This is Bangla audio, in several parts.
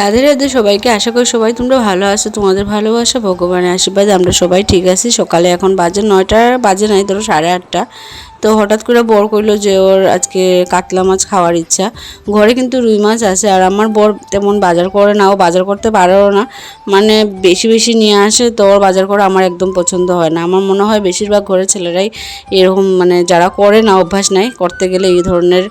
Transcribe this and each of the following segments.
রাধে রাধে সবাইকে আশা করি সবাই তোমরা ভালো আছো, তোমাদের ভালোবাসা, ভগবানের আশীর্বাদ আমরা সবাই ঠিক আছি। সকালে এখন বাজে নয়টা, বাজে নাই, ধরো সাড়ে আটটা। তো হঠাৎ করে বর কইলো যে ওর আজকে কাতলা মাছ খাওয়ার ইচ্ছা। ঘরে কিন্তু রুই মাছ আছে আর আমার বর তেমন বাজার করে না, ও বাজার করতে পারেও না। মানে বেশি বেশি নিয়ে আসে তো ওর বাজার করা আমার একদম পছন্দ হয় না। আমার মনে হয় বেশিরভাগ ঘরের ছেলেরাই এরকম মানে যারা করে না, অভ্যাস নাই, করতে গেলে এই ধরনের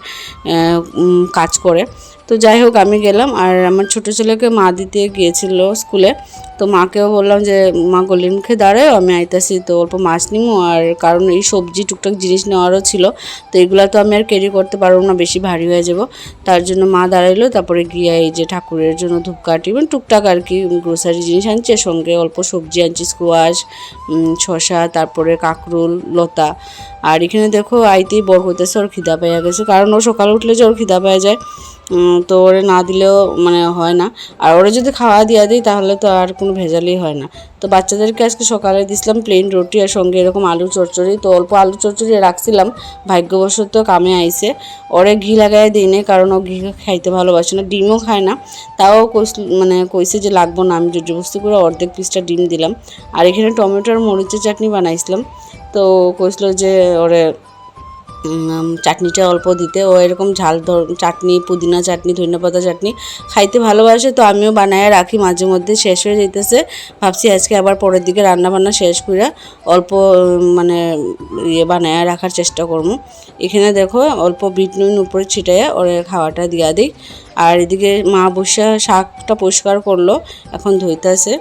কাজ করে। তো যাই হোক, আমি গেলাম আর আমার ছোটো ছেলেকে মা দিতে গিয়েছিল স্কুলে। তো মাকেও বললাম যে, মা, গলির মুখে দাঁড়ায়, আমি আইতাছি। তো অল্প মাছ নিমো আর কারণ এই সবজি, টুকটাক জিনিস নেওয়ারও ছিল। তো এগুলা তো আমি আর ক্যারি করতে পারব না, বেশি ভারী হয়ে যাব। তার জন্য মা দাঁড়াইলো, তারপরে গিয়ে এই যে ঠাকুরের জন্য ধূপকাঠি মানে টুকটাক আর কি গ্রোসারি জিনিস আনছে সঙ্গে অল্প সবজি আনছি স্কোয়াশ শশা তারপরে কাঁকরোল, লতা। আর এখানে দেখো আইতেই বর হইতেছে, ওর খিদা পাইয়া গেছে। কারণ ও সকালে উঠলে যে ওর খিদা পাওয়া যায় তো ওরে না দিলেও মানে হয় না। আর ওরে যদি খাওয়া দিয়া দিই, তাহলে তো আর কোনো ভেজালই হয় না। তো বাচ্চাদেরকে আজকে সকালে দিছিলাম প্লেন রুটি আর সঙ্গে এরকম আলু চচ্চড়ি। তো অল্প আলু চচ্চড়ি রাখছিলাম, ভাগ্যবশত কামে আইসে ওরে ঘি লাগাই দিই কারণ ও ঘি খাইতে ভালোবাসে না, ডিমও খায় না। তাও মানে কইছে যে লাগবো না, আমি জবরদস্তি করে অর্ধেক পিসটা ডিম দিলাম। আর এখানে টমেটো আর মরিচের চাটনি বানাইছিলাম। তো কইছিল যে ওরে চাটনিটা অল্প দিতে। ও এরকম ঝাল চাটনি, পুদিনা চাটনি, ধনেপাতা চাটনি খাইতে ভালোবাসে, তো আমিও বানায় রাখি, মাঝে মধ্যে শেষ হয়ে যাইতেছে। ভাবছি আজকে আবার পরের দিকে রান্না বান্না শেষ করে অল্প মানে ইয়ে বানায় রাখার চেষ্টা করব। এখানে দেখো, অল্প বিট নুন উপরে ছিটাইয়া ওরে খাওয়াটা দিয়া দিই। আর এদিকে মা বসে শাকটা পরিষ্কার করল, এখন ধুইতেছে।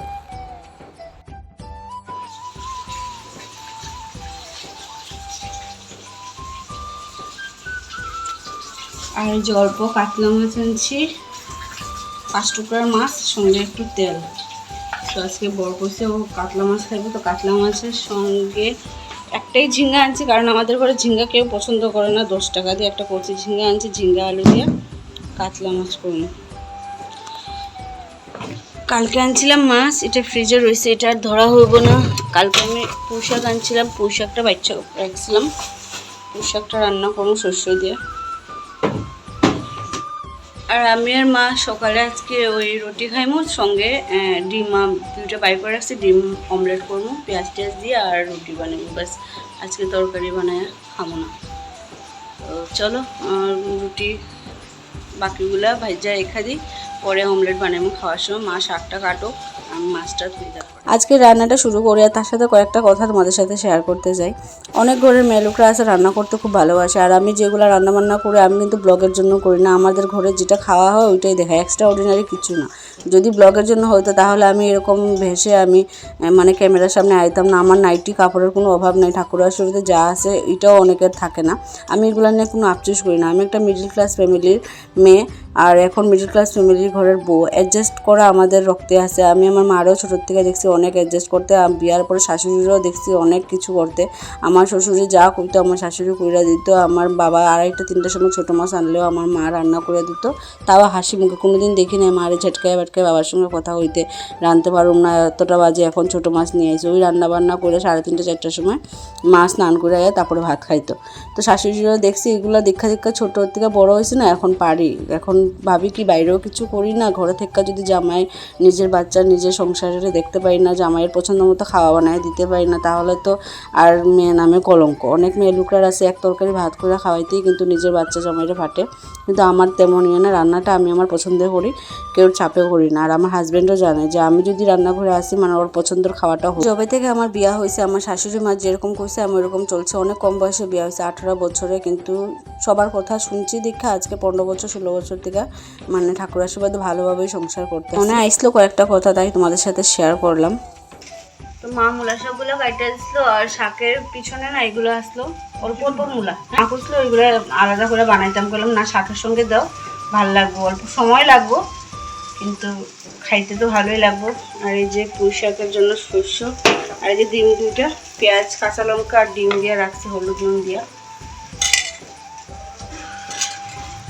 আর এই অল্প কাতলা মাছ আনছি। পাঁচ টুকরার মাছ, সঙ্গে একটু তেল। তো আজকে বড় করছে ও কাতলা মাছ খাইবে তো কাতলা মাছের সঙ্গে একটাই ঝিঙ্গা আনছি, কারণ আমাদের ঘরে ঝিঙ্গা কেউ পছন্দ করে না। দশ টাকা দিয়ে একটা কচি ঝিঙ্গা আনছি, ঝিঙ্গা আলু দিয়ে কাতলা মাছ করুন কালকে আনছিলাম মাছ, এটা ফ্রিজে রয়েছে, এটা আর ধরা হইব না। কালকে আমি পুঁই শাক আনছিলাম, পুঁই শাকটা বাচ্চা রাখছিলাম। পুঁই শাকটা রান্না করব শস্য দিয়ে। আর আমি আর মা সকালে আজকে ওই রুটি খাইমো, সঙ্গে ডিম দুইটা বাই করে রাখছি, ডিম অমলেট করব পেঁয়াজ টেয়াজ দিয়ে আর রুটি বানাবো ব্যাস। আজকে তরকারি বানায় খাব না। তো চলো রুটি বাকিগুলা ভাজা রেখা দিই, পরে অমলেট বানাবো খাওয়ার সময়। মা শাকটা কাটো আমি মাছটা ধুয়ে যাব আজকে রান্নাটা শুরু করি আর তার সাথে কয়েকটা কথা তোমাদের সাথে শেয়ার করতে যাই। অনেক ঘরের মেয়ে লোকরা আছে, রান্না করতে খুব ভালোবাসে। আর আমি যেগুলো রান্না বান্না করি, আমি কিন্তু ব্লগের জন্য করি না। আমাদের ঘরে যেটা খাওয়া হয়, ওইটাই দেখাই এক্সট্রা অর্ডিনারি কিছু না। যদি ব্লগের জন্য হতো তাহলে আমি এরকম ভেসে আমি মানে ক্যামেরার সামনে আইতাম না। আমার নাইটি কাপড়ের কোনো অভাব নেই। ঠাকুরের শরীরে যা আছে, এটাও অনেকের থাকে না। আমি এগুলো নিয়ে কোনো আফসোস করি না। আমি একটা মিডল ক্লাস ফ্যামিলির মেয়ে। আর এখন মিডল ক্লাস ফ্যামিলির ঘরের বউ অ্যাডজাস্ট করা আমাদের রক্তে আছে। আমি আমার মারও ছোটোর থেকে দেখছি অনেক অ্যাডজাস্ট করতে বিয়ার পরে শাশুড়িরও দেখছি অনেক কিছু করতে। আমার শ্বশুরি যা করতো আমার শাশুড়ি কইরা দিত, আমার বাবা আড়াইটা তিনটার সময় ছোটো মাছ আনলেও আমার মা রান্না করে দিত। তাও হাসি মুখে কোনো দিন দেখি নাই মারে ঝটকায় বাটকায় বাবার সঙ্গে কথা হইতে রাঁধতে পারুম না, এতটা বাজে এখন ছোটো মাছ নিয়ে আইসে ওই রান্না বান্না করে সাড়ে তিনটে, চারটার সময় মা স্নান করে তারপরে ভাত খাইতো। তো শাশুড়িরও দেখছি এগুলো দেখা দেখা ছোটো থেকে বড় হয়েছে না, এখন পারি। এখন ভাবি কি বাইরেও কিছু করি না? ঘরে থেকে যদি জামাই নিজের বাচ্চা নিজের সংসারে দেখতে পারি না, জামাইয়ের পছন্দ মতো খাওয়া বানায় দিতে পারি না, তাহলে তো আর মেয়ে নামে কলঙ্ক। অনেক মেয়ে লুকরার আছে, এক তরকারি ভাত করে খাওয়াইতেই কিন্তু নিজের বাচ্চা জামাইরে ফাটে। কিন্তু আমার তেমন ইয়ে না রান্নাটা আমি আমার পছন্দের করি, কেউ চাপে করি না। আর আমার হাজব্যান্ডও জানে যে আমি যদি রান্নাঘরে আসি মানে ওর পছন্দের খাওয়াটা হয় যবে থেকে আমার বিয়া হয়েছে আমার শাশুড়ি মা যেরকম করছে আমি ওরকম চলছে। অনেক কম বয়সে বিয়া হয়েছে আঠারো বছরে। কিন্তু সবার কথা শুনছি দীক্ষা আজকে পনেরো বছর, ষোলো বছর থেকে মানে ঠাকুর আশীর্বাদে ভালোভাবেই সংসার করতে মনে আইসলো কয়েকটা কথা তাই তোমাদের সাথে শেয়ার করলাম। তো মা মূলা শাকগুলো কাটতে আসলো আর শাকের পিছনে না এগুলো আসলো অল্প অল্প মূলা। মা করছিল ওইগুলো আলাদা করে বানাইতাম করলাম না শাকের সঙ্গে দাও ভালো লাগবো অল্প সময় লাগবো কিন্তু খাইতে তো ভালোই লাগবো। আর এই যে পুঁই শাকের জন্য শস্য আর এই যে ডিম দুইটা পেঁয়াজ কাঁচা লঙ্কা আর ডিম দিয়ে রাখছি হলুদ নুন দিয়া।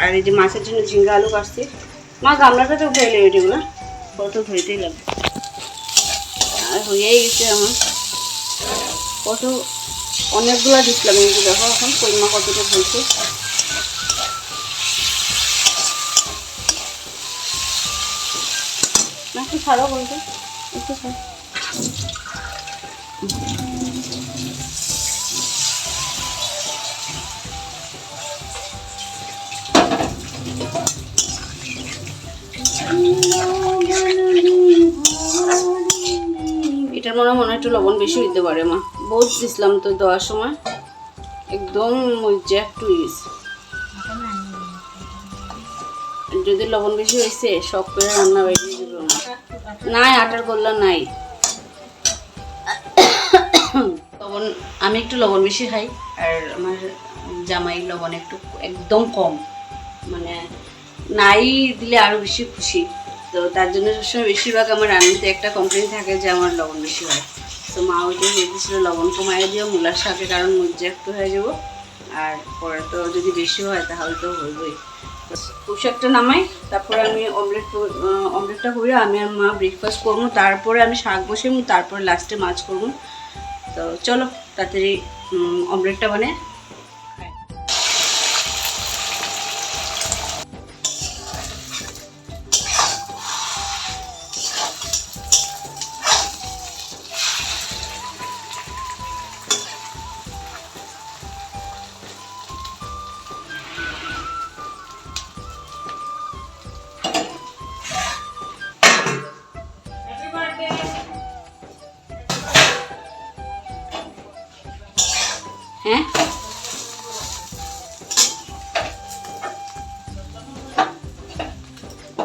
আর এই যে মাছের জন্য ঝিঙ্গা আলু কাটছি। মা, গামলাটা তো উঠে এলে ওইটিগুলো কত ধুইতেই লাগবে। আর হয়েই গেছে আমার। কত অনেকগুলো দিচ্ছিলাম যে দেখো এখন কইমা কতটা হয়েছে ছাড়ো বলতো। একটু ছাড়ো। এটার মনে মনে একটু লবণ বেশি হইতে পারে, মা। বহুত দিছিলাম তো দেওয়ার সময়। একদম মজা একটু ইস যদি লবণ বেশি হয়েছে সব করে রান্না বাইরে নাই, আটার গোল্লা নাই। লবণ, আমি একটু লবণ বেশি খাই, আর আমার জামাই লবণ একটু, একদম কম। মানে নাই দিলে আরও বেশি খুশি। তো তার জন্য সবসময় বেশিরভাগ আমার রান্নাতে একটা কমপ্লেন থাকে যে আমার লবণ বেশি হয়। তো মা ওইটাই বলতেছিল, লবণ কমাই দিও, মূলার শাকে কারণ মজ্জা একটু হয়ে যাব। আর পরে তো যদি বেশি হয় তাহলে তো হইবই। পোশাকটা নামাই, তারপরে আমি অমলেট অমলেটটা করে, আমি আর মা ব্রেকফাস্ট করব, তারপরে আমি শাক বসে তারপরে লাস্টে মাছ করব। তো চলো, তাড়াতাড়ি অমলেটটা মানে হ্যাঁ?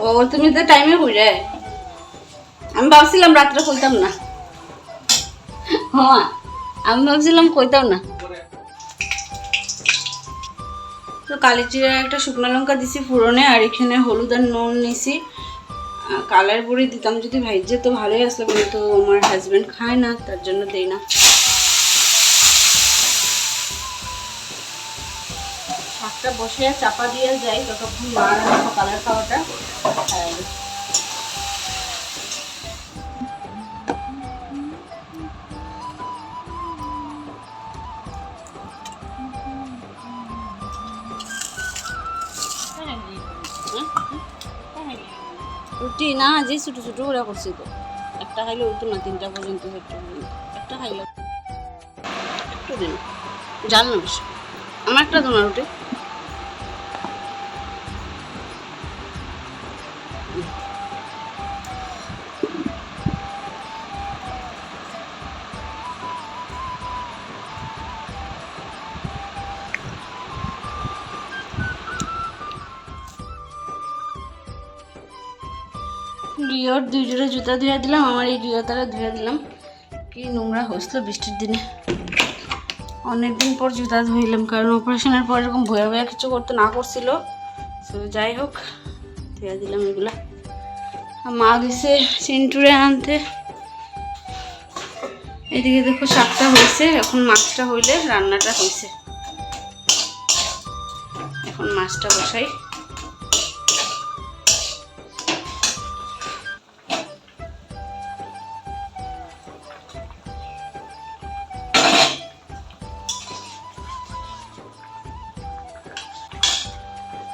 ও, তুমি তো টাইমে বুঝে আমি ভাবছিলাম রাত্রে কইতাম না। হ্যাঁ আমি ভাবছিলাম কইতাম না। তো কালি জিরা একটা শুকনো লঙ্কা দিছি ফুরনে আর এখানে হলুদ আর নুন নিছি। কালার বড়ি দিতাম, যদি ভাইজে তো ভালোই আসলো কিন্তু আমার হাজব্যান্ড খায় না, তার জন্য দেই না। শাকটা বসে চাপা দিয়ে যাই ততক্ষণ মার সকালের খাওয়াটা। খাই রুটি না যে ছোটো ছোটো করে করছি তো। একটা খাইলে হইতো না, তিনটা পর্যন্ত একটা খাইলে একটু দিন। জাল না আমার একটা দোনা রুটি। রিওর দুই জোড়া জুতা ধুয়ে দিলাম, আমার এই জুতাটা ধুয়ে দিলাম। কি নোংরা হয়েছিল বৃষ্টির দিনে। অনেকদিন পর জুতা ধুইলাম, কারণ অপারেশনের পর এরকম ভয়া ভয়া কিছু করতে না করছিল। তো যাই হোক, ধুয়ে দিলাম এগুলা। মা গেছে চিন্টুরে আনতে। এদিকে দেখো শাকটা হয়েছে, এখন মাছটা হইলে রান্নাটা হয়েছে। এখন মাছটা বসাই।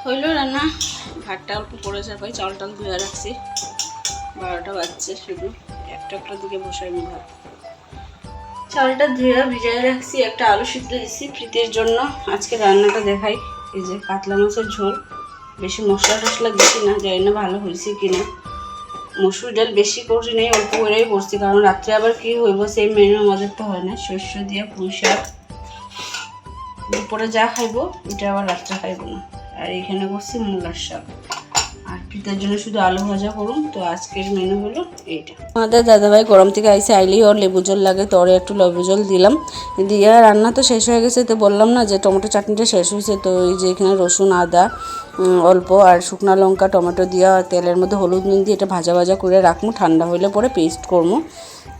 হইল রান্না। ভাতটা অল্প পড়েছে ভাই চাল টাল ধুয়ে রাখছি। বারোটা বাজছে শুধু। একটা একটা দিকে বসাই ভাত। চালটা ধুয়ে ভিজাই রাখছি, একটা আলু সিদ্ধ দিচ্ছি প্রীতির জন্য। আজকে রান্নাটা দেখাই। এই যে কাতলা মাছের ঝোল। বেশি মশলা টশলা দিচ্ছি না, জানি না ভালো হয়েছে কিনা। মসুর ডাল বেশি করছি নেই, অল্প করেই করছি। কারণ রাত্রে আবার কি হইব, সেই মেনু আমাদের তো হয় না। শস্য দিয়ে পুঁই শাক। দুপুরে যা খাইবো, এটা আবার রাত্রে খাইবো না। আর এখানে করছি মূলার শাক। আর পিতার জন্য শুধু আলু ভাজা করুন। তো আজকের মেনু হলো এইটা। আমাদের দাদাভাই গরম থেকে আইসে আইলেই ওর লেবু জল লাগে, তো একটু লেবু জল দিলাম। দিয়ে রান্না তো শেষ হয়ে গেছে, তো বললাম না যে টমেটো চাটনিটা শেষ হয়েছে, তো এই যে এখানে রসুন, আদা অল্প আর শুকনা লঙ্কা, টমেটো দিয়া তেলের মধ্যে হলুদ নুন দিয়ে এটা ভাজা ভাজা করে রাখব। ঠান্ডা হইলে পরে পেস্ট করব।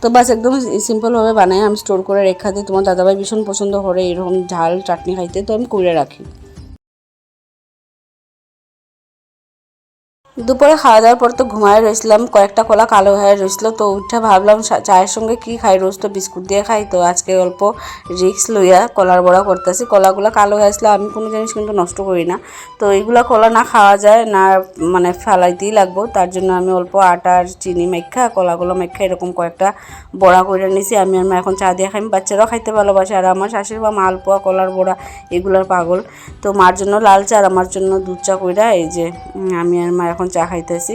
তো বাস একদম সিম্পলভাবে বানাই, আমি স্টোর করে রেখা দিই। তোমার দাদাভাই ভীষণ পছন্দ করে এরকম ঝাল চাটনি খাইতে, তো আমি করে রাখি। দুপুরে খাওয়া দাওয়ার পর তো ঘুমায় রয়েছিলাম, কয়েকটা কলা কালো হয়ে রয়েছিল, তো উঠে ভাবলাম চায়ের সঙ্গে কি খাই? রোজ তো বিস্কুট দিয়ে খাই, তো আজকে অল্প রিক্স লইয়া কলার বড়া করতেছি। কলাগুলো কালো হয়েছিল আমি কোনো জিনিস কিন্তু নষ্ট করি না। তো এইগুলা কলা না খাওয়া যায়, না মানে ফেলাইতেই লাগবো, তার জন্য আমি অল্প আটা আর চিনি মেখা, কলাগুলো মেখা, এরকম কয়েকটা বড়া করে নিছি। আমি আর মা এখন চা দিয়ে খাই বাচ্চারাও খাইতে ভালোবাসে, আর আমার শাশুড়ি বা মালপোয়া কলার বড়া, এগুলোর পাগল। তো মার জন্য লাল চা আর আমার জন্য দুধ চা কইরা এই যে আমি আর মা এখন চা খাইতেছি।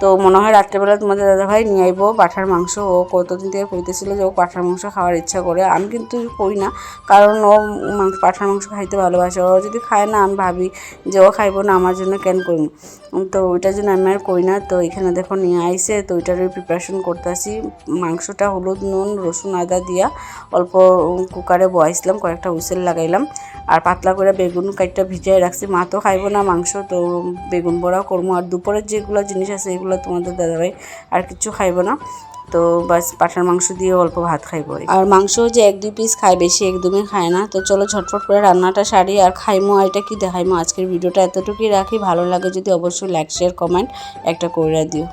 তো মনে হয় রাত্রেবেলা তোমাদের দাদাভাই নিয়ে আইবো পাঠার মাংস। ও কতদিন থেকে কইতেছিল যে ও পাঠার মাংস খাওয়ার ইচ্ছা করে। আমি কিন্তু কই না, কারণ ও মাংস পাঠার মাংস খাইতে ভালোবাসে। ও যদি খায় না, আমি ভাবি যে ও খাইবো না, আমার জন্য কেন করব তো ওইটার জন্য আমি আর কই না। তো এখানে দেখো নিয়ে আইসে তো ওইটারই প্রিপারেশন করতেছি। মাংসটা হলুদ, নুন, রসুন, আদা দিয়া অল্প কুকারে বয়াইছিলাম, কয়েকটা হুইসেল লাগাইলাম। আর পাতলা করে বেগুন কাইটটা ভিজিয়ে রাখছি। মা তো খাইবো না মাংস, তো বেগুন বড়া করব আর দুপুরের যেগুলো জিনিস আছে, এগুলো তোমাদের দাদাভাই আর কিছু খাইবো না। তো বাস পাঠার মাংস দিয়ে অল্প ভাত খাইবো। আর মাংস যে এক, দুই পিস খায়, বেশি একদমই খায় না। তো চলো ছটফট করে রান্নাটা সারি আর খাইমো এটা কি দেখাইমো? আজকের ভিডিওটা এতটুকুই রাখি। ভালো লাগে যদি অবশ্যই লাইক শেয়ার কমেন্ট একটা করে দিও।